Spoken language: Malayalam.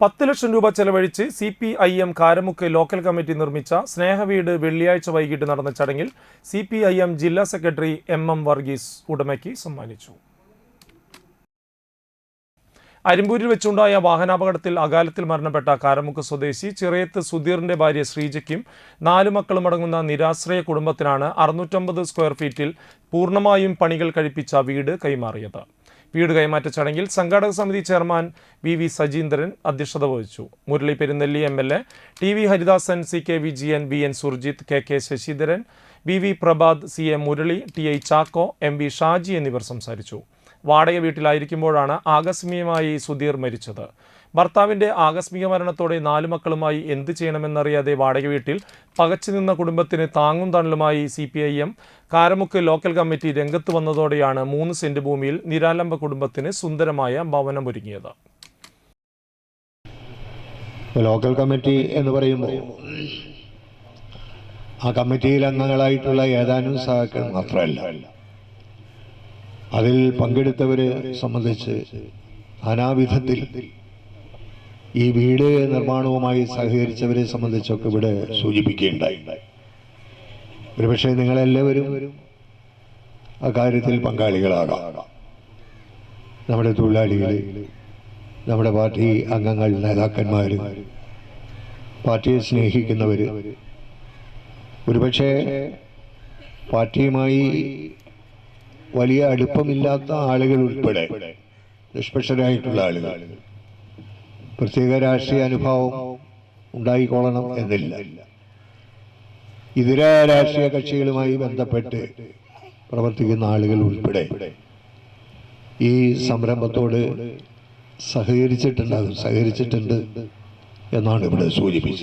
പത്ത് ലക്ഷം രൂപ ചെലവഴിച്ച് C P I M Karamukku local committee നിർമ്മിച്ച സ്നേഹവീട് വെള്ളിയാഴ്ച വൈകിട്ട് നടന്ന ചടങ്ങിൽ സി പി ഐ എം ജില്ലാ സെക്രട്ടറി എം എം വർഗീസ് ഉടമയ്ക്ക് സമ്മാനിച്ചു. അരിമ്പൂരിൽ വെച്ചുണ്ടായ വാഹനാപകടത്തിൽ അകാലത്തിൽ മരണപ്പെട്ട കാരമുക്ക് സ്വദേശി ചിറയത്ത് സുധീറിന്റെ ഭാര്യ ശ്രീജയ്ക്കും നാലു മക്കളും അടങ്ങുന്ന നിരാശ്രയ കുടുംബത്തിനാണ് അറുന്നൂറ്റമ്പത് സ്ക്വയർ ഫീറ്റിൽ പൂർണമായും പണികൾ കഴിപ്പിച്ച വീട് കൈമാറിയത്. വീട് കൈമാറ്റ ചടങ്ങിൽ സംഘാടക സമിതി ചെയർമാൻ വി വി സജീന്ദ്രൻ അധ്യക്ഷത വഹിച്ചു. Murali Perunnelli M L A T V Haridasan C K Vijayan B N Surjith K K Sasidharan V V Prabhath C A Murali T I Chacko M V Shaji എന്നിവർ സംസാരിച്ചു. വാടക വീട്ടിലായിരിക്കുമ്പോഴാണ് ആകസ്മികമായി സുധീർ മരിച്ചത്. ഭർത്താവിന്റെ ആകസ്മിക മരണത്തോടെ നാലു മക്കളുമായി എന്ത് ചെയ്യണമെന്നറിയാതെ വാടക വീട്ടിൽ പകച്ചു നിന്ന കുടുംബത്തിന് താങ്ങും തണലുമായി C P I M Karamukku local committee രംഗത്ത് വന്നതോടെയാണ് മൂന്ന് സെന്റ് ഭൂമിയിൽ നിരാലംബ കുടുംബത്തിന് സുന്ദരമായ ഭവനമൊരുങ്ങിയത് ലോക്കൽ കമ്മിറ്റി എന്ന് പറയുമ്പോൾ ആ കമ്മിറ്റിയിൽ അംഗങ്ങളായിട്ടുള്ള ഏതാനും സഹാക്കൾ മാത്രമല്ല. അതിൽ പങ്കെടുത്തവരെ സംബന്ധിച്ച് നാനാവിധത്തിൽ ഈ വീട് നിർമ്മാണവുമായി സഹകരിച്ചവരെ സംബന്ധിച്ചൊക്കെ ഇവിടെ സൂചിപ്പിക്കുകയുണ്ടായി ഒരുപക്ഷെ നിങ്ങളെല്ലാവരും കാര്യത്തിൽ പങ്കാളികളാണ്. നമ്മുടെ തൊഴിലാളികൾ നമ്മുടെ പാർട്ടി അംഗങ്ങൾ നേതാക്കന്മാർ പാർട്ടിയെ സ്നേഹിക്കുന്നവർ ഒരുപക്ഷെ പാർട്ടിയുമായി വലിയ അടുപ്പമില്ലാത്ത ആളുകൾ ഉൾപ്പെടെ നിഷ്പക്ഷരായിട്ടുള്ള ആളുകൾ പ്രത്യേക രാഷ്ട്രീയ അനുഭാവം ഉണ്ടായിക്കൊള്ളണം എന്നില്ല. ഇതര രാഷ്ട്രീയ കക്ഷികളുമായി ബന്ധപ്പെട്ട് പ്രവർത്തിക്കുന്ന ആളുകൾ ഉൾപ്പെടെ ഈ സംരംഭത്തോട് സഹകരിച്ചിട്ടുണ്ടാകും സഹകരിച്ചിട്ടുണ്ട് എന്നാണ് ഇവിടെ സൂചിപ്പിച്ചത്.